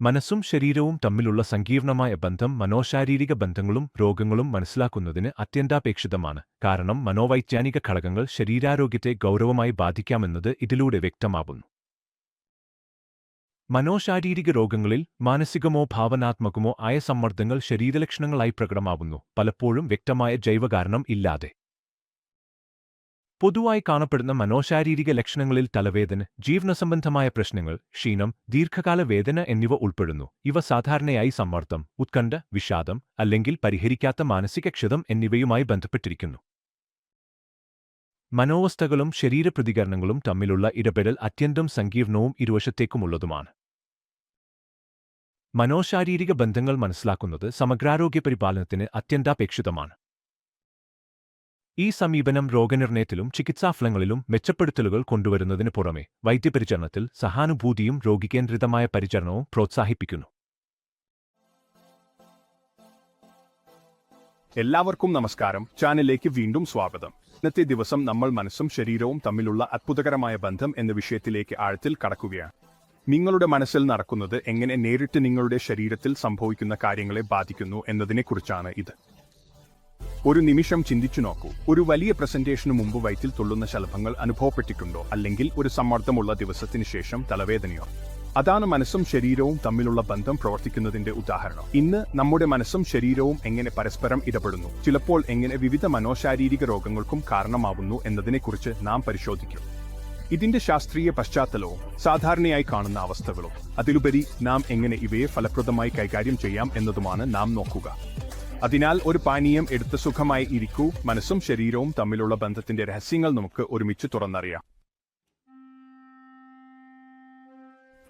മനസ്സും ശരീരവും തമ്മിലുള്ള സങ്കീർണമായ ബന്ധം മനോശാരീരിക ബന്ധങ്ങളും രോഗങ്ങളും മനസ്സിലാക്കുന്നതിന് അത്യന്താപേക്ഷിതമാണ്. കാരണം മനോവൈജ്ഞാനിക ഘടകങ്ങൾ ശരീരാരോഗ്യത്തെ ഗൗരവമായി ബാധിക്കാമെന്നത് ഇതിലൂടെ വ്യക്തമാകുന്നു. മനോശാരീരിക രോഗങ്ങളിൽ മാനസികമോ ഭാവനാത്മകമോ ആയ സമ്മർദ്ദങ്ങൾ ശരീരലക്ഷണങ്ങളായി പ്രകടമാകുന്നു. പലപ്പോഴും വ്യക്തമായ ജൈവകാരണം ഇല്ലാതെ. പൊതുവായി കാണപ്പെടുന്ന മനോശാരീരിക ലക്ഷണങ്ങളിൽ തലവേദന ജീവനസംബന്ധമായ പ്രശ്നങ്ങൾ ക്ഷീണം ദീർഘകാല വേദന എന്നിവ ഉൾപ്പെടുന്നു. ഇവ സാധാരണയായി സമ്മർദ്ദം ഉത്കണ്ഠ വിഷാദം അല്ലെങ്കിൽ പരിഹരിക്കാത്ത മാനസിക ക്ഷതം എന്നിവയുമായി ബന്ധപ്പെട്ടിരിക്കുന്നു. മനോവസ്ഥകളും ശരീരപ്രതികരണങ്ങളും തമ്മിലുള്ള ഇടപെടൽ അത്യന്തം സങ്കീർണവും ഇരുവശത്തേക്കുമുള്ളതുമാണ്. മനോശാരീരിക ബന്ധങ്ങൾ മനസ്സിലാക്കുന്നത് സമഗ്രാരോഗ്യ പരിപാലനത്തിന് അത്യന്താപേക്ഷിതമാണ്. ഈ സമീപനം രോഗനിർണയത്തിലും ചികിത്സാഫലങ്ങളിലും മെച്ചപ്പെടുത്തലുകൾ കൊണ്ടുവരുന്നതിന് പുറമെ വൈദ്യപരിചരണത്തിൽ സഹാനുഭൂതിയും രോഗികേന്ദ്രിതമായ പരിചരണവും പ്രോത്സാഹിപ്പിക്കുന്നു. എല്ലാവർക്കും നമസ്കാരം. ചാനലിലേക്ക് വീണ്ടും സ്വാഗതം. ഇന്നത്തെ ദിവസം നമ്മൾ മനസ്സും ശരീരവും തമ്മിലുള്ള അത്ഭുതകരമായ ബന്ധം എന്ന വിഷയത്തിലേക്ക് ആഴത്തിൽ കടക്കുകയാണ്. നിങ്ങളുടെ മനസ്സിൽ നടക്കുന്നത് എങ്ങനെ നേരിട്ട് നിങ്ങളുടെ ശരീരത്തിൽ സംഭവിക്കുന്ന കാര്യങ്ങളെ ബാധിക്കുന്നു എന്നതിനെക്കുറിച്ചാണ് ഇത്. ഒരു നിമിഷം ചിന്തിച്ചു നോക്കൂ. ഒരു വലിയ പ്രസന്റേഷന് മുമ്പ് വയറ്റിൽ തുള്ളുന്ന ശലഭങ്ങൾ അനുഭവപ്പെട്ടിട്ടുണ്ടോ? അല്ലെങ്കിൽ ഒരു സമ്മർദ്ദമുള്ള ദിവസത്തിന് ശേഷം തലവേദനയോ? അതാണ് മനസ്സും ശരീരവും തമ്മിലുള്ള ബന്ധം പ്രവർത്തിക്കുന്നതിന്റെ ഉദാഹരണം. ഇന്ന് നമ്മുടെ മനസ്സും ശരീരവും എങ്ങനെ പരസ്പരം ഇടപെടുന്നു? ചിലപ്പോൾ എങ്ങനെ വിവിധ മനോശാരീരിക രോഗങ്ങൾക്കും കാരണമാവുന്നു എന്നതിനെക്കുറിച്ച് നാം പരിശോധിക്കും. ഇതിന്റെ ശാസ്ത്രീയ പശ്ചാത്തലവും സാധാരണയായി കാണുന്ന അവസ്ഥകളും. അതിലുപരി നാം എങ്ങനെ ഇവയെ ഫലപ്രദമായി കൈകാര്യം ചെയ്യാം എന്നതുമാണ് നാം നോക്കുക. അതിനാൽ ഒരു പാനീയം എടുത്ത് സുഖമായി ഇരിക്കൂ. മനസ്സും ശരീരവും തമ്മിലുള്ള ബന്ധത്തിന്റെ രഹസ്യങ്ങൾ നമുക്ക് ഒരുമിച്ച് തുറന്നറിയാം.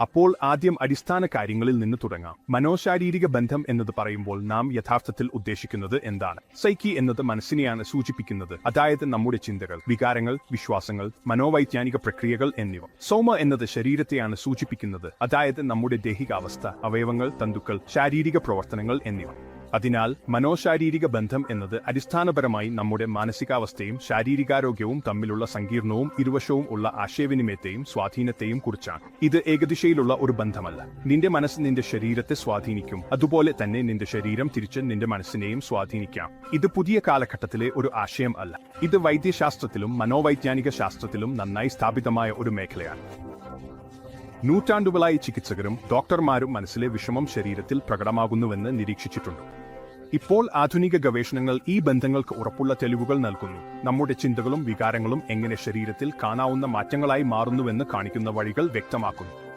അപ്പോൾ ആദ്യം അടിസ്ഥാന കാര്യങ്ങളിൽ നിന്ന് തുടങ്ങാം. മനോശാരീരിക ബന്ധം എന്നത് പറയുമ്പോൾ നാം യഥാർത്ഥത്തിൽ ഉദ്ദേശിക്കുന്നത് എന്താണ്? സൈക്കി എന്നത് മനസ്സിനെയാണ് സൂചിപ്പിക്കുന്നത്. അതായത് നമ്മുടെ ചിന്തകൾ വികാരങ്ങൾ വിശ്വാസങ്ങൾ മനോവൈജ്ഞാനിക പ്രക്രിയകൾ എന്നിവ. സോമ എന്നത് ശരീരത്തെയാണ് സൂചിപ്പിക്കുന്നത്. അതായത് നമ്മുടെ ദൈഹികാവസ്ഥ അവയവങ്ങൾ തന്തുക്കൾ ശാരീരിക പ്രവർത്തനങ്ങൾ എന്നിവ. അതിനാൽ മനോശാരീരിക ബന്ധം എന്നത് അടിസ്ഥാനപരമായി നമ്മുടെ മാനസികാവസ്ഥയും ശാരീരികാരോഗ്യവും തമ്മിലുള്ള സങ്കീർണവും ഇരുവശവും ഉള്ള ആശയവിനിമയത്തെയും സ്വാധീനത്തെയും കുറിച്ചാണ്. ഇത് ഏകദിശയിലുള്ള ഒരു ബന്ധമല്ല. നിന്റെ മനസ്സ് നിന്റെ ശരീരത്തെ സ്വാധീനിക്കും. അതുപോലെ തന്നെ നിന്റെ ശരീരം തിരിച്ച് നിന്റെ മനസ്സിനെയും സ്വാധീനിക്കാം. ഇത് പുതിയ കാലഘട്ടത്തിലെ ഒരു ആശയം അല്ല. ഇത് വൈദ്യശാസ്ത്രത്തിലും മനോവൈജ്ഞാനിക ശാസ്ത്രത്തിലും നന്നായി സ്ഥാപിതമായ ഒരു മേഖലയാണ്. നൂറ്റാണ്ടുകളായി ചികിത്സകരും ഡോക്ടർമാരും മനസ്സിലെ വിഷമം ശരീരത്തിൽ പ്രകടമാകുന്നുവെന്ന് നിരീക്ഷിച്ചിട്ടുണ്ട്. ഇപ്പോൾ ആധുനിക ഗവേഷണങ്ങൾ ഈ ബന്ധങ്ങൾക്ക് ഉറപ്പുള്ള തെളിവുകൾ നൽകുന്നു. നമ്മുടെ ചിന്തകളും വികാരങ്ങളും എങ്ങനെ ശരീരത്തിൽ കാണാവുന്ന മാറ്റങ്ങളായി മാറുന്നുവെന്ന് കാണിക്കുന്ന വഴികൾ വ്യക്തമാക്കുന്നു.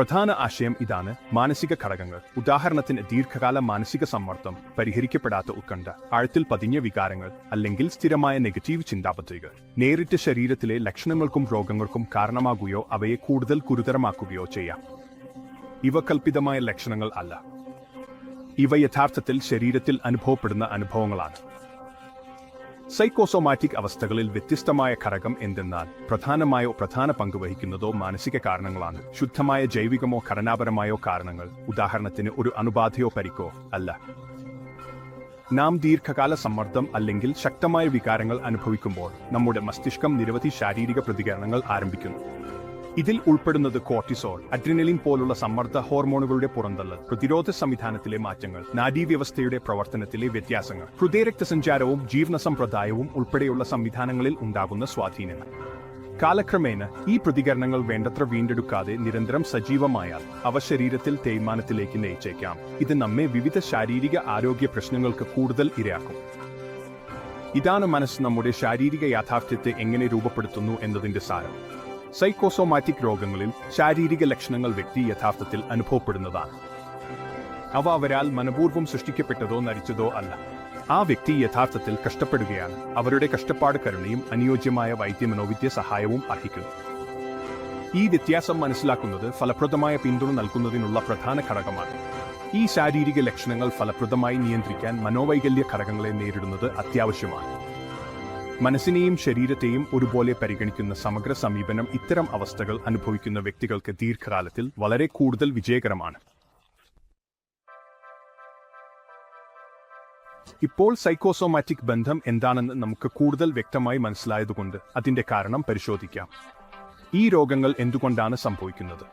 പ്രധാന ആശയം ഇതാണ് മാനസിക ഘടകങ്ങൾ. ഉദാഹരണത്തിന് ദീർഘകാല മാനസിക സമ്മർദ്ദം പരിഹരിക്കപ്പെടാത്ത ഉത്കണ്ഠ ആഴത്തിൽ പതിഞ്ഞ വികാരങ്ങൾ അല്ലെങ്കിൽ സ്ഥിരമായ നെഗറ്റീവ് ചിന്താപദ്ധതികൾ നേരിട്ട് ശരീരത്തിലെ ലക്ഷണങ്ങൾക്കും രോഗങ്ങൾക്കും കാരണമാകുകയോ അവയെ കൂടുതൽ ഗുരുതരമാക്കുകയോ ചെയ്യാം. ഇവ കൽപ്പിതമായ ലക്ഷണങ്ങൾ അല്ല. ഇവ യഥാർത്ഥത്തിൽ ശരീരത്തിൽ അനുഭവപ്പെടുന്ന അനുഭവങ്ങളാണ്. സൈക്കോസോമാറ്റിക് അവസ്ഥകളിൽ വ്യത്യസ്തമായ ഘടകം എന്തെന്നാൽ പ്രധാനമായോ പ്രധാന പങ്ക് വഹിക്കുന്നതോ മാനസിക കാരണങ്ങളാണ്. ശുദ്ധമായ ജൈവികമോ ഘടനാപരമായോ കാരണങ്ങൾ. ഉദാഹരണത്തിന് ഒരു അണുബാധയോ പരിക്കോ അല്ല. നാം ദീർഘകാല സമ്മർദ്ദം അല്ലെങ്കിൽ ശക്തമായ വികാരങ്ങൾ അനുഭവിക്കുമ്പോൾ നമ്മുടെ മസ്തിഷ്കം നിരവധി ശാരീരിക പ്രതികരണങ്ങൾ ആരംഭിക്കുന്നു. ഇതിൽ ഉൾപ്പെടുന്നത് കോർട്ടിസോൾ അഡ്രിനലിൻ പോലുള്ള സമ്മർദ്ദ ഹോർമോണുകളുടെ പുറന്തള്ളൽ പ്രതിരോധ സംവിധാനത്തിലെ മാറ്റങ്ങൾ നാഡീവ്യവസ്ഥയുടെ പ്രവർത്തനത്തിലെ വ്യത്യാസങ്ങൾ ഹൃദയരക്തസഞ്ചാരവും ജീവന സമ്പ്രദായവും ഉൾപ്പെടെയുള്ള സംവിധാനങ്ങളിൽ ഉണ്ടാകുന്ന സ്വാധീനങ്ങൾ. കാലക്രമേണ ഈ പ്രതികരണങ്ങൾ വേണ്ടത്ര വീണ്ടെടുക്കാതെ നിരന്തരം സജീവമായാൽ അവ ശരീരത്തിൽ തേയ്മാനത്തിലേക്ക് നയിച്ചേക്കാം. ഇത് നമ്മെ വിവിധ ശാരീരിക ആരോഗ്യ പ്രശ്നങ്ങൾക്ക് കൂടുതൽ ഇരയാക്കും. ഇതാണ് മനസ്സ് നമ്മുടെ ശാരീരിക യാഥാർത്ഥ്യത്തെ എങ്ങനെ രൂപപ്പെടുത്തുന്നു എന്നതിന്റെ സാരം. സൈക്കോസോമാറ്റിക് രോഗങ്ങളിൽ ശാരീരിക ലക്ഷണങ്ങൾ വ്യക്തി യഥാർത്ഥത്തിൽ അനുഭവപ്പെടുന്നതാണ്. അവ അവരാൽ മനപൂർവം സൃഷ്ടിക്കപ്പെട്ടതോ നരിച്ചതോ അല്ല. ആ വ്യക്തി യഥാർത്ഥത്തിൽ കഷ്ടപ്പെടുകയാണ്. അവരുടെ കഷ്ടപ്പാട് കരുണയും അനുയോജ്യമായ വൈദ്യമനോവിദ്യ സഹായവും അർഹിക്കുന്നു. ഈ വ്യത്യാസം മനസ്സിലാക്കുന്നത് ഫലപ്രദമായ പിന്തുണ നൽകുന്നതിനുള്ള പ്രധാന ഘടകമാണ്. ഈ ശാരീരിക ലക്ഷണങ്ങൾ ഫലപ്രദമായി നിയന്ത്രിക്കാൻ മനോവൈകല്യ ഘടകങ്ങളെ നേരിടുന്നത് അത്യാവശ്യമാണ്. മനസ്സിനെയും ശരീരത്തെയും ഒരുപോലെ പരിഗണിക്കുന്ന സമഗ്ര സമീപനം ഇത്തരം അവസ്ഥകൾ അനുഭവിക്കുന്ന വ്യക്തികൾക്ക് ദീർഘകാലത്തിൽ വളരെ കൂടുതൽ വിജയകരമാണ്. ഇപ്പോൾ സൈക്കോസോമാറ്റിക് ബന്ധം എന്താണെന്ന് നമുക്ക് കൂടുതൽ വ്യക്തമായി മനസ്സിലായതുകൊണ്ട് അതിന്റെ കാരണം പരിശോധിക്കാം. ഈ രോഗങ്ങൾ എന്തുകൊണ്ടാണ് സംഭവിക്കുന്നത്?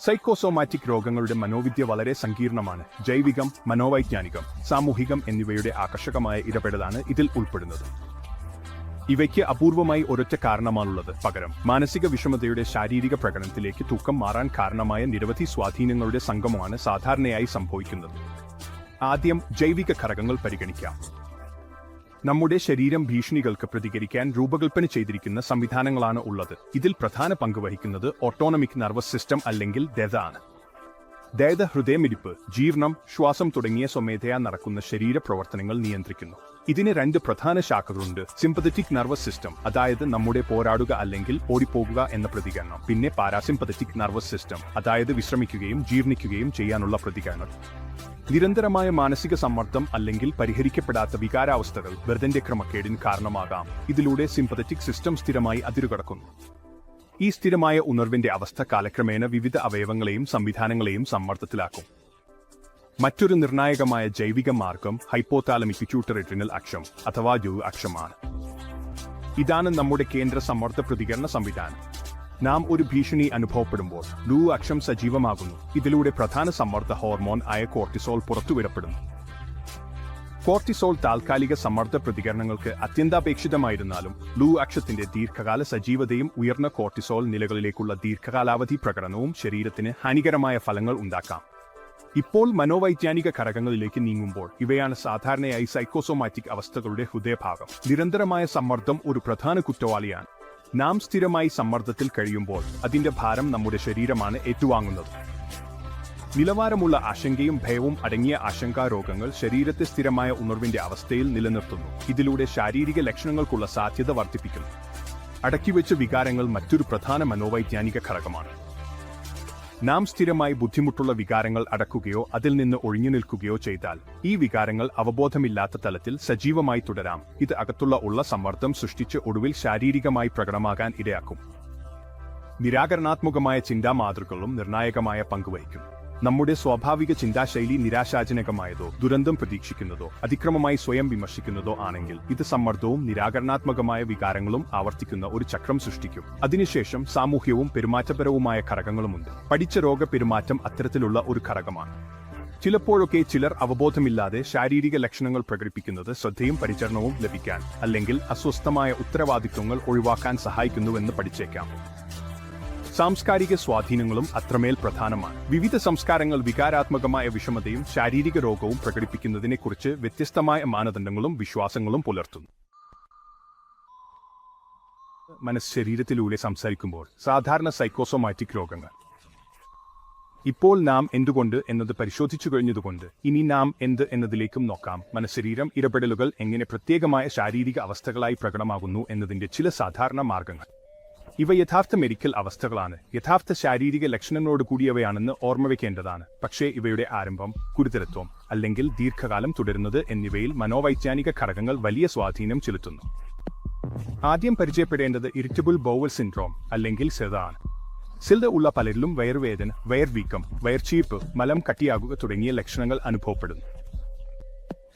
സൈക്കോസോമാറ്റിക് രോഗങ്ങളുടെ മനോവിദ്യ വളരെ സങ്കീർണമാണ്. ജൈവികം മനോവൈജ്ഞാനികം സാമൂഹികം എന്നിവയുടെ ആകർഷകമായ ഇടപെടലാണ് ഇതിൽ ഉൾപ്പെടുന്നത്. ഇവയ്ക്ക് അപൂർവമായി ഒരൊറ്റ കാരണമാണുള്ളത്. പകരം മാനസിക വിഷമതയുടെ ശാരീരിക പ്രകടനത്തിലേക്ക് തൂക്കം മാറാൻ കാരണമായ നിരവധി സ്വാധീനങ്ങളുടെ സംഗമമാണ് സാധാരണയായി സംഭവിക്കുന്നത്. ആദ്യം ജൈവിക ഘടകങ്ങൾ പരിഗണിക്കാം. നമ്മുടെ ശരീരം ഭീഷണികൾക്ക് പ്രതികരിക്കാൻ രൂപകൽപ്പന ചെയ്തിരിക്കുന്ന സംവിധാനങ്ങളാണ് ഉള്ളത്. ഇതിൽ പ്രധാന പങ്ക് വഹിക്കുന്നത് ഓട്ടോണമിക് നർവസ് സിസ്റ്റം അല്ലെങ്കിൽ ദത ആണ്. ദയത ഹൃദയമിരിപ്പ് ജീർണം ശ്വാസം തുടങ്ങിയ സ്വമേധയാ നടക്കുന്ന ശരീരപ്രവർത്തനങ്ങൾ നിയന്ത്രിക്കുന്നു. ഇതിന് രണ്ട് പ്രധാന ശാഖകളുണ്ട്. സിമ്പതറ്റിക് നർവസ് സിസ്റ്റം അതായത് നമ്മുടെ പോരാടുക അല്ലെങ്കിൽ ഓടിപ്പോകുക എന്ന പ്രതികരണം. പിന്നെ പാരാസിമ്പതറ്റിക് നർവസ് സിസ്റ്റം അതായത് വിശ്രമിക്കുകയും ജീർണിക്കുകയും ചെയ്യാനുള്ള പ്രതികരണം. നിരന്തരമായ മാനസിക സമ്മർദ്ദം അല്ലെങ്കിൽ പരിഹരിക്കപ്പെടാത്ത വികാരാവസ്ഥകൾ വെറുതെ ക്രമക്കേടിന് കാരണമാകാം. ഇതിലൂടെ സിമ്പതറ്റിക് സിസ്റ്റം സ്ഥിരമായി അതിരുകടക്കുന്നു. ഈ സ്ഥിരമായ ഉണർവിന്റെ അവസ്ഥ കാലക്രമേണ വിവിധ അവയവങ്ങളെയും സംവിധാനങ്ങളെയും സമ്മർദ്ദത്തിലാക്കും. മറ്റൊരു നിർണായകമായ ജൈവിക മാർഗം ഹൈപ്പോതാലമിക് പിറ്റ്യൂട്ടറിട്രിനൽ അക്ഷം അഥവാ ജു അക്ഷമാണ് ഇതാണ് നമ്മുടെ കേന്ദ്ര സമ്മർദ്ദ പ്രതികരണ സംവിധാനം. നാം ഒരു ഭീഷണി അനുഭവപ്പെടുമ്പോൾ ലൂ അക്ഷം സജീവമാകുന്നു. ഇതിലൂടെ പ്രധാന സമ്മർദ്ദ ഹോർമോൺ ആയ കോർട്ടിസോൾ പുറത്തുവിടപ്പെടുന്നു. കോർട്ടിസോൾ താൽക്കാലിക സമ്മർദ്ദ പ്രതികരണങ്ങൾക്ക് അത്യന്താപേക്ഷിതമായിരുന്നാലും ലൂ അക്ഷത്തിന്റെ ദീർഘകാല സജീവതയും ഉയർന്ന കോർട്ടിസോൾ നിലകളിലേക്കുള്ള ദീർഘകാലാവധി പ്രകടനവും ശരീരത്തിന് ഹാനികരമായ ഫലങ്ങൾ ഉണ്ടാക്കാം. ഇപ്പോൾ മനോവൈജ്ഞാനിക ഘടകങ്ങളിലേക്ക് നീങ്ങുമ്പോൾ ഇവയാണ് സാധാരണയായി സൈക്കോസോമാറ്റിക് അവസ്ഥകളുടെ ഹൃദയഭാഗം. നിരന്തരമായ സമ്മർദ്ദം ഒരു പ്രധാന കുറ്റവാളിയാണ്. നാം സ്ഥിരമായി സമ്മർദ്ദത്തിൽ കഴിയുമ്പോൾ അതിന്റെ ഭാരം നമ്മുടെ ശരീരമാണ് ഏറ്റുവാങ്ങുന്നത്. നിലവാരമുള്ള ആശങ്കയും ഭയവും അടങ്ങിയ ആശങ്കാരോഗങ്ങൾ ശരീരത്തെ സ്ഥിരമായ ഉണർവിന്റെ അവസ്ഥയിൽ നിലനിർത്തുന്നു. ഇതിലൂടെ ശാരീരിക ലക്ഷണങ്ങൾക്കുള്ള സാധ്യത വർദ്ധിപ്പിക്കുന്നു. അടക്കിവെച്ച വികാരങ്ങൾ മറ്റൊരു പ്രധാന മനോവൈജ്ഞാനിക ഘടകമാണ്. നാം സ്ഥിരമായി ബുദ്ധിമുട്ടുള്ള വികാരങ്ങൾ അടക്കുകയോ അതിൽ നിന്ന് ഒഴിഞ്ഞു നിൽക്കുകയോ ചെയ്താൽ ഈ വികാരങ്ങൾ അവബോധമില്ലാത്ത തലത്തിൽ സജീവമായി തുടരാം. ഇത് അകത്തുള്ള ഉള്ള സമ്മർദ്ദം സൃഷ്ടിച്ച് ഒടുവിൽ ശാരീരികമായി പ്രകടമാകാൻ ഇടയാക്കും. നിരാകരണാത്മകമായ ചിന്താ മാതൃകകളും നിർണായകമായ പങ്കുവഹിക്കും നമ്മുടെ സ്വാഭാവിക ചിന്താശൈലി നിരാശാജനകമായതോ ദുരന്തം പ്രതീക്ഷിക്കുന്നതോ അതിക്രമമായി സ്വയം വിമർശിക്കുന്നതോ ആണെങ്കിൽ ഇത് സമ്മർദ്ദവും നിരാകരണാത്മകമായ വികാരങ്ങളും ആവർത്തിക്കുന്ന ഒരു ചക്രം സൃഷ്ടിക്കും. അതിനുശേഷം സാമൂഹ്യവും പെരുമാറ്റപരവുമായ ഘടകങ്ങളുമുണ്ട്. പഠിച്ച രോഗ പെരുമാറ്റം അത്തരത്തിലുള്ള ഒരു ഘടകമാണ്. ചിലപ്പോഴൊക്കെ ചിലർ അവബോധമില്ലാതെ ശാരീരിക ലക്ഷണങ്ങൾ പ്രകടിപ്പിക്കുന്നത് ശ്രദ്ധയും പരിചരണവും ലഭിക്കാൻ അല്ലെങ്കിൽ അസ്വസ്ഥമായ ഉത്തരവാദിത്വങ്ങൾ ഒഴിവാക്കാൻ സഹായിക്കുന്നുവെന്ന് പഠിച്ചേക്കാം. സാംസ്കാരിക സ്വാധീനങ്ങളും അത്രമേൽ പ്രധാനമാണ്. വിവിധ സംസ്കാരങ്ങൾ വികാരാത്മകമായ വിഷമതയും ശാരീരിക രോഗവും പ്രകടിപ്പിക്കുന്നതിനെക്കുറിച്ച് വ്യത്യസ്തമായ മാനദണ്ഡങ്ങളും വിശ്വാസങ്ങളും പുലർത്തുന്നു. മനസ്സ് സംസാരിക്കുമ്പോൾ സാധാരണ സൈക്കോസോമാറ്റിക് രോഗങ്ങൾ. ഇപ്പോൾ നാം എന്തുകൊണ്ട് എന്നത് പരിശോധിച്ചു കഴിഞ്ഞതുകൊണ്ട് ഇനി നാം എന്ത് എന്നതിലേക്കും നോക്കാം. മനഃശരീരം ഇടപെടലുകൾ എങ്ങനെ പ്രത്യേകമായ ശാരീരിക അവസ്ഥകളായി പ്രകടമാകുന്നു എന്നതിന്റെ ചില സാധാരണ മാർഗങ്ങൾ. ഇവ യഥാർത്ഥ മെഡിക്കൽ അവസ്ഥകളാണ്. യഥാർത്ഥ ശാരീരിക ലക്ഷണങ്ങളോട് കൂടിയവയാണെന്ന് ഓർമ്മവെക്കേണ്ടതാണ് പക്ഷേ ഇവയുടെ ആരംഭം ഗുരുതരത്വം അല്ലെങ്കിൽ ദീർഘകാലം തുടരുന്നത് എന്നിവയിൽ മനോവൈജ്ഞാനിക ഘടകങ്ങൾ വലിയ സ്വാധീനം ചെലുത്തുന്നു. ആദ്യം പരിചയപ്പെടേണ്ടത് ഇറിറ്റബിൾ ബോവൽ സിൻഡ്രോം അല്ലെങ്കിൽ സെതാണ്. സിൽഡ ഉള്ള പലരിലും വയറുവേദന വയർവീക്കം വയർച്ചീപ്പ് മലം കട്ടിയാകുക തുടങ്ങിയ ലക്ഷണങ്ങൾ അനുഭവപ്പെടുന്നു.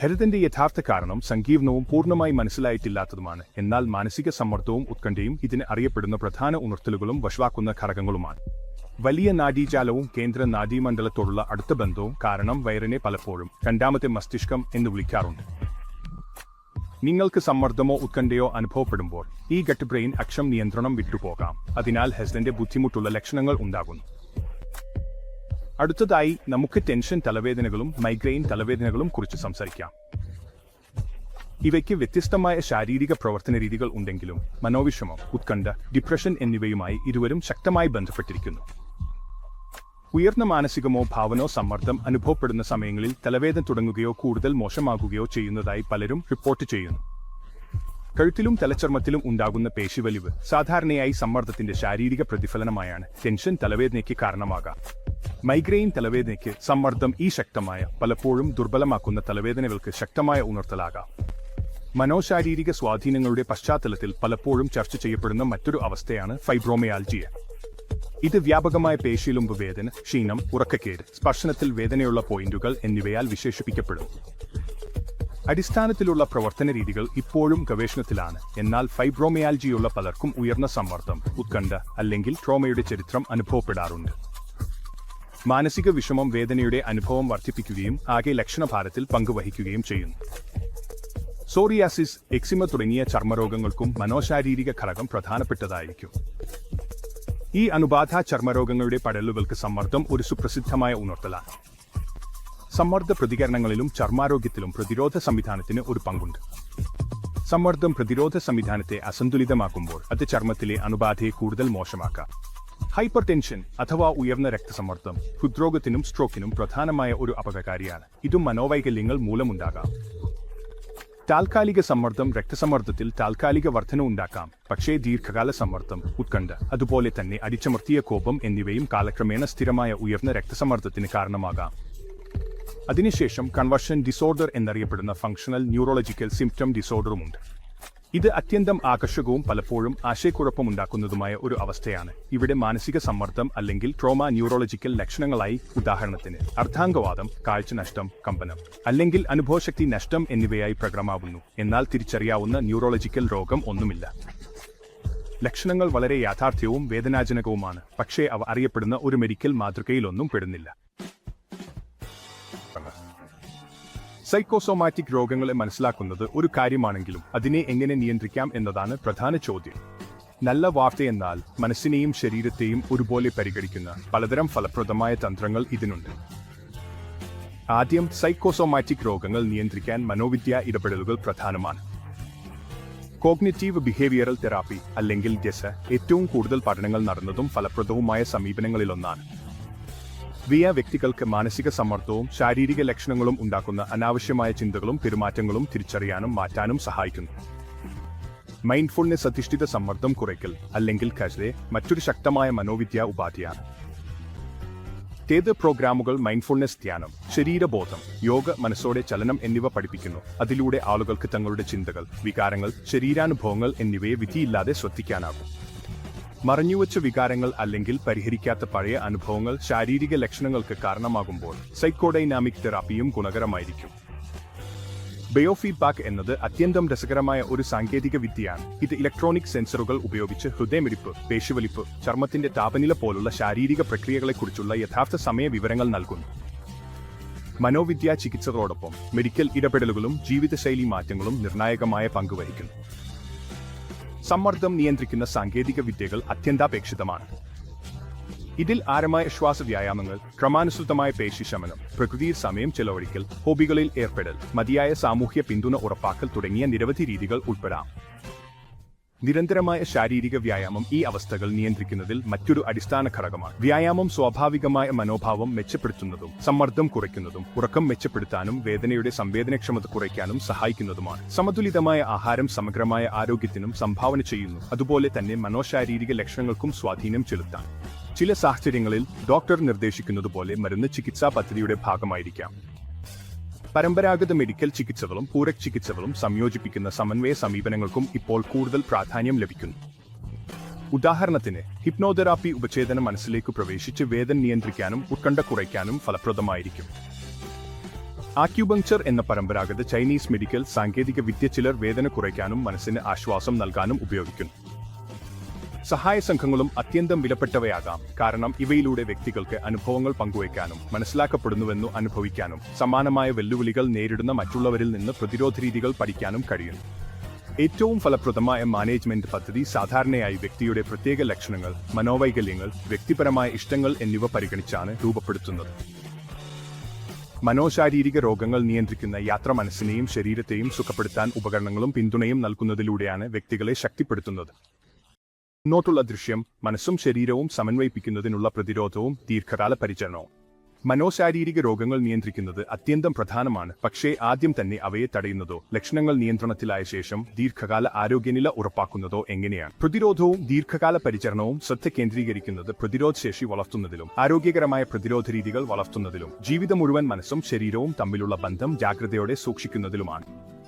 ഹരിതന്റെ യഥാർത്ഥ കാരണം സങ്കീർണവും പൂർണമായി മനസ്സിലായിട്ടില്ലാത്തതുമാണ്. എന്നാൽ മാനസിക സമ്മർദ്ദവും ഉത്കണ്ഠയും ഇതിന് അറിയപ്പെടുന്ന പ്രധാന ഉണർത്തലുകളും വഷളാക്കുന്ന ഘടകങ്ങളുമാണ്. വലിയ നാഡീജാലവും കേന്ദ്ര നാഡീമണ്ഡലത്തോടുള്ള അടുത്ത ബന്ധവും കാരണം വയറിനെ പലപ്പോഴും രണ്ടാമത്തെ മസ്തിഷ്കം എന്ന് വിളിക്കാറുണ്ട്. നിങ്ങൾക്ക് സമ്മർദ്ദമോ ഉത്കണ്ഠയോ അനുഭവപ്പെടുമ്പോൾ ഈ ഗട്ട് ബ്രെയിൻ അക്ഷം നിയന്ത്രണം വിട്ടുപോകാം. അതിനാൽ ഹെസ്ലന്റെ ബുദ്ധിമുട്ടുള്ള ലക്ഷണങ്ങൾ ഉണ്ടാകുന്നു. അടുത്തതായി നമുക്ക് ടെൻഷൻ തലവേദനകളും മൈഗ്രെയിൻ തലവേദനകളും കുറിച്ച് സംസാരിക്കാം. ഇവയ്ക്ക് വ്യത്യസ്തമായ ശാരീരിക പ്രവർത്തന രീതികൾ ഉണ്ടെങ്കിലും മനോവിഷമം ഉത്കണ്ഠ ഡിപ്രഷൻ എന്നിവയുമായി ഇരുവരും ശക്തമായി ബന്ധപ്പെട്ടിരിക്കുന്നു. ഉയർന്ന മാനസികമോ ഭാവനോ സമ്മർദ്ദം അനുഭവപ്പെടുന്ന സമയങ്ങളിൽ തലവേദന തുടങ്ങുകയോ കൂടുതൽ മോശമാകുകയോ ചെയ്യുന്നതായി പലരും റിപ്പോർട്ട് ചെയ്യുന്നു. കഴുത്തിലും തലച്ചർമ്മത്തിലും ഉണ്ടാകുന്ന പേശിവലിവ് സാധാരണയായി സമ്മർദ്ദത്തിന്റെ ശാരീരിക പ്രതിഫലനമായാണ്. ടെൻഷൻ തലവേദനയ്ക്ക് കാരണമാകാം. മൈഗ്രെയിൻ തലവേദനയ്ക്ക് സമ്മർദ്ദം ഈ ശക്തമായ പലപ്പോഴും ദുർബലമാക്കുന്ന തലവേദനകൾക്ക് ശക്തമായ ഉണർത്തലാകാം. മനോശാരീരിക സ്വാധീനങ്ങളുടെ പശ്ചാത്തലത്തിൽ പലപ്പോഴും ചർച്ച ചെയ്യപ്പെടുന്ന മറ്റൊരു അവസ്ഥയാണ് ഫൈബ്രോമയാൽജിയ. ഇത് വ്യാപകമായ പേശിയിലുമ്പ് വേദന ക്ഷീണം ഉറക്കക്കേട് സ്പർശനത്തിൽ വേദനയുള്ള പോയിന്റുകൾ എന്നിവയാൽ വിശേഷിപ്പിക്കപ്പെടും. അടിസ്ഥാനത്തിലുള്ള പ്രവർത്തന രീതികൾ ഇപ്പോഴും ഗവേഷണത്തിലാണ്. എന്നാൽ ഫൈബ്രോമയാൽജിയുള്ള പലർക്കും ഉയർന്ന സമ്മർദ്ദം ഉത്കണ്ഠ അല്ലെങ്കിൽ ട്രോമയുടെ ചരിത്രം അനുഭവപ്പെടാറുണ്ട്. മാനസിക വിഷമം വേദനയുടെ അനുഭവം വർദ്ധിപ്പിക്കുകയും ആകെ ലക്ഷണഭാരത്തിൽ പങ്കുവഹിക്കുകയും ചെയ്യുന്നു. സോറിയാസിസ് എക്സിമ തുടങ്ങിയ ചർമ്മരോഗങ്ങൾക്കും മനോശാരീരിക ഘടകം പ്രധാനപ്പെട്ടതായിരിക്കും. ഈ അനുബാധ ചർമ്മരോഗങ്ങളുടെ പടലുകൾക്ക് സമ്മർദ്ദം ഒരു സുപ്രസിദ്ധമായ ഉണർത്തലാണ്. സമ്മർദ്ദ പ്രതികരണങ്ങളിലും ചർമാരോഗ്യത്തിലും പ്രതിരോധ സംവിധാനത്തിന് ഒരു പങ്കുണ്ട്. സമ്മർദ്ദം പ്രതിരോധ സംവിധാനത്തെ അസന്തുലിതമാക്കുമ്പോൾ അത് ചർമ്മത്തിലെ അണുബാധയെ കൂടുതൽ മോശമാക്കാം. ഹൈപ്പർ ടെൻഷൻ അഥവാ ഉയർന്ന രക്തസമ്മർദ്ദം ഹൃദ്രോഗത്തിനും സ്ട്രോക്കിനും പ്രധാനമായ ഒരു അപകടകാരിയാണ്. ഇതും മനോവൈകല്യങ്ങൾ മൂലമുണ്ടാകാം. താൽക്കാലിക സമ്മർദ്ദം രക്തസമ്മർദ്ദത്തിൽ താൽക്കാലിക വർധന ഉണ്ടാക്കാം. പക്ഷേ ദീർഘകാല സമ്മർദ്ദം ഉത്കണ്ഠ അതുപോലെ തന്നെ അടിച്ചമർത്തിയ കോപം എന്നിവയും കാലക്രമേണ സ്ഥിരമായ ഉയർന്ന രക്തസമ്മർദ്ദത്തിന് കാരണമാകാം. അതിനുശേഷം കൺവർഷൻ ഡിസോർഡർ എന്നറിയപ്പെടുന്ന ഫങ്ഷണൽ ന്യൂറോളജിക്കൽ സിംറ്റം ഡിസോർഡറുമുണ്ട്. ഇത് അത്യന്തം ആകർഷകവും പലപ്പോഴും ആശയക്കുഴപ്പമുണ്ടാക്കുന്നതുമായ ഒരു അവസ്ഥയാണ്. ഇവിടെ മാനസിക സമ്മർദ്ദം അല്ലെങ്കിൽ ട്രോമ ന്യൂറോളജിക്കൽ ലക്ഷണങ്ങളായി ഉദാഹരണത്തിന് അർദ്ധാംഗവാദം കാഴ്ച നഷ്ടം കമ്പനം അല്ലെങ്കിൽ അനുഭവശക്തി നഷ്ടം എന്നിവയായി പ്രകടമാവുന്നു. എന്നാൽ തിരിച്ചറിയാവുന്ന ന്യൂറോളജിക്കൽ രോഗം ഒന്നുമില്ല. ലക്ഷണങ്ങൾ വളരെ യാഥാർത്ഥ്യവും വേദനാജനകവുമാണ്. പക്ഷേ അവ അറിയപ്പെടുന്ന ഒരു മെഡിക്കൽ മാതൃകയിലൊന്നും പെടുന്നില്ല. സൈക്കോസോമാറ്റിക് രോഗങ്ങളെ മനസ്സിലാക്കുന്നത് ഒരു കാര്യമാണെങ്കിലും അതിനെ എങ്ങനെ നിയന്ത്രിക്കാം എന്നതാണ് പ്രധാന ചോദ്യം. നല്ല വാർത്തയെന്നാൽ മനസ്സിനെയും ശരീരത്തെയും ഒരുപോലെ പരിഗണിക്കുന്ന പലതരം ഫലപ്രദമായ തന്ത്രങ്ങൾ ഇതിനുണ്ട്. ആദ്യം സൈക്കോസോമാറ്റിക് രോഗങ്ങൾ നിയന്ത്രിക്കാൻ മനോവിദ്യ ഇടപെടലുകൾ പ്രധാനമാണ്. കോഗ്നിറ്റീവ് ബിഹേവിയറൽ തെറാപ്പി അല്ലെങ്കിൽ ജെസ ഏറ്റവും കൂടുതൽ പഠനങ്ങൾ നടന്നതും ഫലപ്രദവുമായ സമീപനങ്ങളിലൊന്നാണ്. വിയ വ്യക്തികൾക്ക് മാനസിക സമ്മർദ്ദവും ശാരീരിക ലക്ഷണങ്ങളും ഉണ്ടാക്കുന്ന അനാവശ്യമായ ചിന്തകളും പെരുമാറ്റങ്ങളും തിരിച്ചറിയാനും മാറ്റാനും സഹായിക്കുന്നു. മൈൻഡ്ഫുൾനെസ് അധിഷ്ഠിത സമ്മർദ്ദം കുറയ്ക്കൽ അല്ലെങ്കിൽ കജറെ മറ്റൊരു ശക്തമായ മനോവിദ്യ ഉപാധിയാണ്. തേത് പ്രോഗ്രാമുകൾ മൈൻഡ്ഫുൾനെസ് ധ്യാനം ശരീരബോധം യോഗ മനസ്സോടെ ചലനം എന്നിവ പഠിപ്പിക്കുന്നു. അതിലൂടെ ആളുകൾക്ക് തങ്ങളുടെ ചിന്തകൾ വികാരങ്ങൾ ശരീരാനുഭവങ്ങൾ എന്നിവയെ വിധിയില്ലാതെ ശ്രദ്ധിക്കാനാകും. മറഞ്ഞുവച്ച വികാരങ്ങൾ അല്ലെങ്കിൽ പരിഹരിക്കാത്ത പഴയ അനുഭവങ്ങൾ ശാരീരിക ലക്ഷണങ്ങൾക്ക് കാരണമാകുമ്പോൾ സൈക്കോഡൈനാമിക് തെറാപ്പിയും ഗുണകരമായിരിക്കും. ബയോഫീഡ്ബാക്ക് എന്നത് അത്യന്തം രസകരമായ ഒരു സാങ്കേതിക വിദ്യയാണ്. ഇത് ഇലക്ട്രോണിക് സെൻസറുകൾ ഉപയോഗിച്ച് ഹൃദയമിടിപ്പ് പേശുവലിപ്പ് ചർമ്മത്തിന്റെ താപനില പോലുള്ള ശാരീരിക പ്രക്രിയകളെക്കുറിച്ചുള്ള യഥാർത്ഥ സമയ വിവരങ്ങൾ നൽകുന്നു. മനോവിദ്യാ ചികിത്സകളോടൊപ്പം മെഡിക്കൽ ഇടപെടലുകളും ജീവിതശൈലി മാറ്റങ്ങളും നിർണായകമായ പങ്കുവഹിക്കുന്നു സമ്മർദ്ദം നിയന്ത്രിക്കുന്ന സാങ്കേതിക വിദ്യകൾ അത്യന്താപേക്ഷിതമാണ്. ഇതിൽ ആരമായ ശ്വാസ വ്യായാമങ്ങൾ ക്രമാനുസൃതമായ പേശി ശമനം പ്രകൃതിയിൽ സമയം ചെലവഴിക്കൽ ഹോബികളിൽ ഏർപ്പെടൽ മതിയായ സാമൂഹ്യ പിന്തുണ ഉറപ്പാക്കൽ തുടങ്ങിയ നിരവധി രീതികൾ ഉൾപ്പെടാം. നിരന്തരമായ ശാരീരിക വ്യായാമം ഈ അവസ്ഥകൾ നിയന്ത്രിക്കുന്നതിൽ മറ്റൊരു അടിസ്ഥാന ഘടകമാണ്. വ്യായാമം സ്വാഭാവികമായ മനോഭാവം മെച്ചപ്പെടുത്തുന്നതും സമ്മർദ്ദം കുറയ്ക്കുന്നതും ഉറക്കം മെച്ചപ്പെടുത്താനും വേദനയുടെ സംവേദനക്ഷമത കുറയ്ക്കാനും സഹായിക്കുന്നതുമാണ്. സമതുലിതമായ ആഹാരം സമഗ്രമായ ആരോഗ്യത്തിനും സംഭാവന ചെയ്യുന്നു. അതുപോലെ തന്നെ മനോശാരീരിക ലക്ഷണങ്ങൾക്കും സ്വാധീനം ചെലുത്താൻ. ചില സാഹചര്യങ്ങളിൽ ഡോക്ടർ നിർദ്ദേശിക്കുന്നതുപോലെ മരുന്ന് ചികിത്സാ പദ്ധതിയുടെ ഭാഗമായിരിക്കാം. പരമ്പരാഗത മെഡിക്കൽ ചികിത്സകളും പൂരക് ചികിത്സകളും സംയോജിപ്പിക്കുന്ന സമന്വയ സമീപനങ്ങൾക്കും ഇപ്പോൾ കൂടുതൽ പ്രാധാന്യം ലഭിക്കുന്നു. ഉദാഹരണത്തിന് ഹിപ്നോതെറാപ്പി ഉപചേതന മനസ്സിലേക്ക് പ്രവേശിച്ച് വേദന നിയന്ത്രിക്കാനും ഉത്കണ്ഠ കുറയ്ക്കാനും ഫലപ്രദമായിരിക്കും. ആക്യുബങ്ചർ എന്ന പരമ്പരാഗത ചൈനീസ് മെഡിക്കൽ സാങ്കേതിക വിദ്യ ചിലർ വേദന കുറയ്ക്കാനും മനസ്സിന് ആശ്വാസം നൽകാനും ഉപയോഗിക്കുന്നു. സഹായ സംഘങ്ങളും അത്യന്തം വിലപ്പെട്ടവയാകാം. കാരണം ഇവയിലൂടെ വ്യക്തികൾക്ക് അനുഭവങ്ങൾ പങ്കുവയ്ക്കാനും മനസ്സിലാക്കപ്പെടുന്നുവെന്നു അനുഭവിക്കാനും സമാനമായ വെല്ലുവിളികൾ നേരിടുന്ന മറ്റുള്ളവരിൽ നിന്ന് പ്രതിരോധ രീതികൾ പഠിക്കാനും കഴിയും. ഏറ്റവും ഫലപ്രദമായ മാനേജ്മെന്റ് പദ്ധതി സാധാരണയായി വ്യക്തിയുടെ പ്രത്യേക ലക്ഷണങ്ങൾ മനോവൈകല്യങ്ങൾ വ്യക്തിപരമായ ഇഷ്ടങ്ങൾ എന്നിവ പരിഗണിച്ചാണ് രൂപപ്പെടുത്തുന്നത്. മനോശാരീരിക രോഗങ്ങൾ നിയന്ത്രിക്കുന്ന യാത്ര മനസ്സിനെയും ശരീരത്തെയും സുഖപ്പെടുത്താൻ ഉപകരണങ്ങളും പിന്തുണയും നൽകുന്നതിലൂടെയാണ് വ്യക്തികളെ ശക്തിപ്പെടുത്തുന്നത്. മുന്നോട്ടുള്ള ദൃശ്യം മനസ്സും ശരീരവും സമന്വയിപ്പിക്കുന്നതിനുള്ള പ്രതിരോധവും ദീർഘകാല പരിചരണവും. മനോശാരീരിക രോഗങ്ങൾ നിയന്ത്രിക്കുന്നത് അത്യന്തം പ്രധാനമാണ്. പക്ഷേ ആദ്യം തന്നെ അവയെ തടയുന്നതോ ലക്ഷണങ്ങൾ നിയന്ത്രണത്തിലായ ശേഷം ദീർഘകാല ആരോഗ്യനില ഉറപ്പാക്കുന്നതോ എങ്ങനെയാണ്? പ്രതിരോധവും ദീർഘകാല പരിചരണവും ശ്രദ്ധ കേന്ദ്രീകരിക്കുന്നത് പ്രതിരോധശേഷി വളർത്തുന്നതിലും ആരോഗ്യകരമായ പ്രതിരോധ രീതികൾ വളർത്തുന്നതിലും ജീവിതം മുഴുവൻ മനസ്സും ശരീരവും തമ്മിലുള്ള ബന്ധം ജാഗ്രതയോടെ സൂക്ഷിക്കുന്നതിലുമാണ്.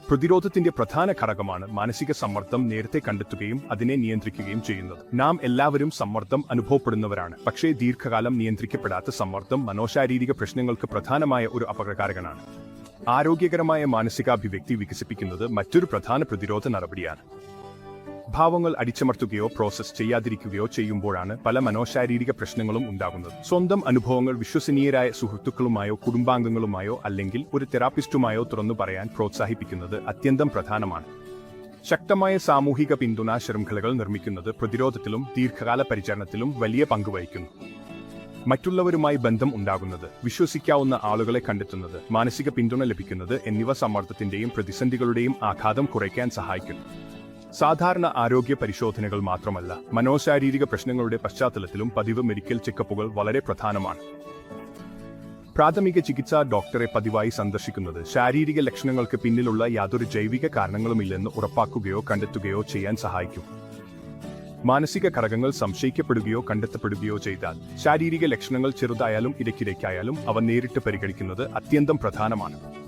പ്രതിരോധത്തിന്റെ പ്രധാന ഘടകമാണ് മാനസിക സമ്മർദ്ദം നേരത്തെ കണ്ടെത്തുകയും അതിനെ നിയന്ത്രിക്കുകയും ചെയ്യുന്നത്. നാം എല്ലാവരും സമ്മർദ്ദം അനുഭവപ്പെടുന്നവരാണ്. പക്ഷേ ദീർഘകാലം നിയന്ത്രിക്കപ്പെടാത്ത സമ്മർദ്ദം മനോശാരീരിക പ്രശ്നങ്ങൾക്ക് പ്രധാനമായ ഒരു അപകടകാരകനാണ് ആരോഗ്യകരമായ മാനസികാഭിവ്യക്തി വികസിപ്പിക്കുന്നത് മറ്റൊരു പ്രധാന പ്രതിരോധ നടപടിയാണ്. ഭാവങ്ങൾ അടിച്ചമർത്തുകയോ പ്രോസസ് ചെയ്യാതിരിക്കുകയോ ചെയ്യുമ്പോഴാണ് പല മനോശാരീരിക പ്രശ്നങ്ങളും ഉണ്ടാകുന്നത്. സ്വന്തം അനുഭവങ്ങൾ വിശ്വസനീയരായ സുഹൃത്തുക്കളുമായോ കുടുംബാംഗങ്ങളുമായോ അല്ലെങ്കിൽ ഒരു തെറാപ്പിസ്റ്റുമായോ തുറന്നു പറയാൻ പ്രോത്സാഹിപ്പിക്കുന്നത് അത്യന്തം പ്രധാനമാണ്. ശക്തമായ സാമൂഹിക പിന്തുണ ശൃംഖലകൾ നിർമ്മിക്കുന്നത് പ്രതിരോധത്തിലും ദീർഘകാല പരിചരണത്തിലും വലിയ പങ്ക് വഹിക്കുന്നു. മറ്റുള്ളവരുമായി ബന്ധം ഉണ്ടാകുന്നത് വിശ്വസിക്കാവുന്ന ആളുകളെ കണ്ടെത്തുന്നത് മാനസിക പിന്തുണ ലഭിക്കുന്നത് എന്നിവ സമ്മർദ്ദത്തിന്റെയും പ്രതിസന്ധികളുടെയും ആഘാതം കുറയ്ക്കാൻ സഹായിക്കുന്നു. സാധാരണ ആരോഗ്യ പരിശോധനകൾ മാത്രമല്ല മനോശാരീരിക പ്രശ്നങ്ങളുടെ പശ്ചാത്തലത്തിലും പതിവ് മെഡിക്കൽ ചെക്കപ്പുകൾ വളരെ പ്രധാനമാണ്. പ്രാഥമിക ചികിത്സാ ഡോക്ടറെ പതിവായി സന്ദർശിക്കുന്നത് ശാരീരിക ലക്ഷണങ്ങൾക്ക് പിന്നിലുള്ള യാതൊരു ജൈവിക കാരണങ്ങളുമില്ലെന്ന് ഉറപ്പാക്കുകയോ കണ്ടെത്തുകയോ ചെയ്യാൻ സഹായിക്കും. മാനസിക ഘടകങ്ങൾ സംശയിക്കപ്പെടുകയോ കണ്ടെത്തപ്പെടുകയോ ചെയ്താൽ ശാരീരിക ലക്ഷണങ്ങൾ ചെറുതായാലും ഇടയ്ക്കിടയ്ക്കായാലും അവ നേരിട്ട് പരിഗണിക്കുന്നത് അത്യന്തം പ്രധാനമാണ്.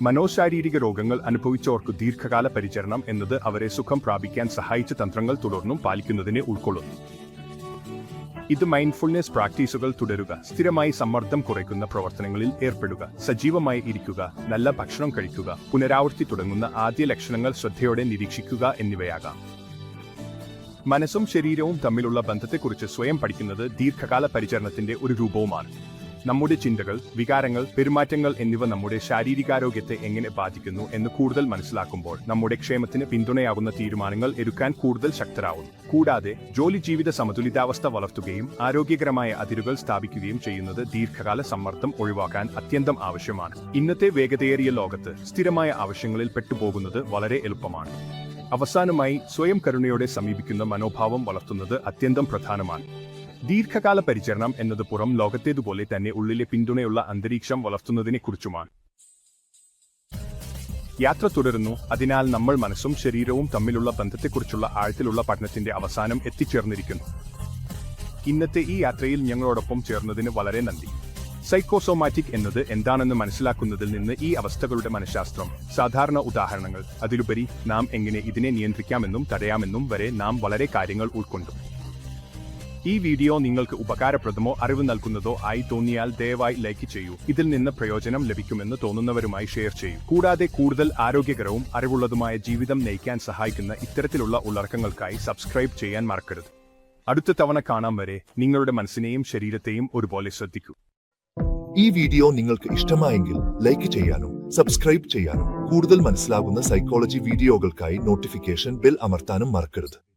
മനോശാരീരിക രോഗങ്ങൾ അനുഭവിച്ചവർക്ക് ദീർഘകാല പരിചരണം എന്നത് അവരെ സുഖം പ്രാപിക്കാൻ സഹായിച്ച തന്ത്രങ്ങൾ തുടർന്നും പാലിക്കുന്നതിനെ ഉൾക്കൊള്ളുന്നു. ഇത് മൈൻഡ്ഫുൾനെസ് പ്രാക്ടീസുകൾ തുടരുക സ്ഥിരമായി സമ്മർദ്ദം കുറയ്ക്കുന്ന പ്രവർത്തനങ്ങളിൽ ഏർപ്പെടുക സജീവമായി ഇരിക്കുക നല്ല ഭക്ഷണം കഴിക്കുക പുനരാവൃത്തി തുടങ്ങുന്ന ആദ്യ ലക്ഷണങ്ങൾ ശ്രദ്ധയോടെ നിരീക്ഷിക്കുക എന്നിവയാകാം. മനസ്സും ശരീരവും തമ്മിലുള്ള ബന്ധത്തെക്കുറിച്ച് സ്വയം പഠിക്കുന്നത് ദീർഘകാല പരിചരണത്തിന്റെ ഒരു രൂപവുമാണ്. നമ്മുടെ ചിന്തകൾ വികാരങ്ങൾ പെരുമാറ്റങ്ങൾ എന്നിവ നമ്മുടെ ശാരീരികാരോഗ്യത്തെ എങ്ങനെ ബാധിക്കുന്നു എന്ന് കൂടുതൽ മനസ്സിലാക്കുമ്പോൾ നമ്മുടെ ക്ഷേമത്തിന് പിന്തുണയാകുന്ന തീരുമാനങ്ങൾ എടുക്കാൻ കൂടുതൽ ശക്തരാകുന്നു കൂടാതെ ജോലി ജീവിത സമതുലിതാവസ്ഥ വളർത്തുകയും ആരോഗ്യകരമായ അതിരുകൾ സ്ഥാപിക്കുകയും ചെയ്യുന്നത് ദീർഘകാല സമ്മർദ്ദം ഒഴിവാക്കാൻ അത്യന്തം ആവശ്യമാണ്. ഇന്നത്തെ വേഗതയേറിയ ലോകത്ത് സ്ഥിരമായ ആവശ്യങ്ങളിൽ പെട്ടുപോകുന്നത് വളരെ എളുപ്പമാണ്. അവസാനമായി സ്വയം കരുണയോടെ സമീപിക്കുന്ന മനോഭാവം വളർത്തുന്നത് അത്യന്തം പ്രധാനമാണ്. ദീർഘകാല പരിചരണം എന്നത് പുറം ലോകത്തേതുപോലെ തന്നെ ഉള്ളിലെ പിന്തുണയുള്ള അന്തരീക്ഷം വളർത്തുന്നതിനെക്കുറിച്ചുമാണ്. യാത്ര തുടരുന്നു. അതിനാൽ നമ്മൾ മനസ്സും ശരീരവും തമ്മിലുള്ള ബന്ധത്തെക്കുറിച്ചുള്ള ആഴത്തിലുള്ള പഠനത്തിന്റെ അവസാനം എത്തിച്ചേർന്നിരിക്കുന്നു. ഇന്നത്തെ ഈ യാത്രയിൽ ഞങ്ങളോടൊപ്പം ചേർന്നതിന് വളരെ നന്ദി. സൈക്കോസോമാറ്റിക് എന്നത് എന്താണെന്ന് മനസ്സിലാക്കുന്നതിൽ നിന്ന് ഈ അവസ്ഥകളുടെ മനഃശാസ്ത്രം സാധാരണ ഉദാഹരണങ്ങൾ അതിലുപരി നാം എങ്ങനെ ഇതിനെ നിയന്ത്രിക്കാമെന്നും തടയാമെന്നും വരെ നാം വളരെ കാര്യങ്ങൾ ഉൾക്കൊണ്ടു. ഈ വീഡിയോ നിങ്ങൾക്ക് ഉപകാരപ്രദമോ അറിവ് നൽകുന്നതോ ആയി തോന്നിയാൽ ദയവായി ലൈക്ക് ചെയ്യൂ. ഇതിൽ നിന്ന് പ്രയോജനം ലഭിക്കുമെന്ന് തോന്നുന്നവരുമായി ഷെയർ ചെയ്യൂ. കൂടാതെ കൂടുതൽ ആരോഗ്യകരവും അറിവുള്ളതുമായ ജീവിതം നയിക്കാൻ സഹായിക്കുന്ന ഇത്തരത്തിലുള്ള ഉള്ളടക്കങ്ങൾക്കായി സബ്സ്ക്രൈബ് ചെയ്യാൻ മറക്കരുത്. അടുത്ത തവണ കാണാം വരെ നിങ്ങളുടെ മനസ്സിനെയും ശരീരത്തെയും ഒരുപോലെ ശ്രദ്ധിക്കൂ. ഈ വീഡിയോ നിങ്ങൾക്ക് ഇഷ്ടമായെങ്കിൽ ലൈക്ക് ചെയ്യാനും സബ്സ്ക്രൈബ് ചെയ്യാനും കൂടുതൽ മനസ്സിലാകുന്ന സൈക്കോളജി വീഡിയോകൾക്കായി നോട്ടിഫിക്കേഷൻ ബെൽ അമർത്താനും മറക്കരുത്.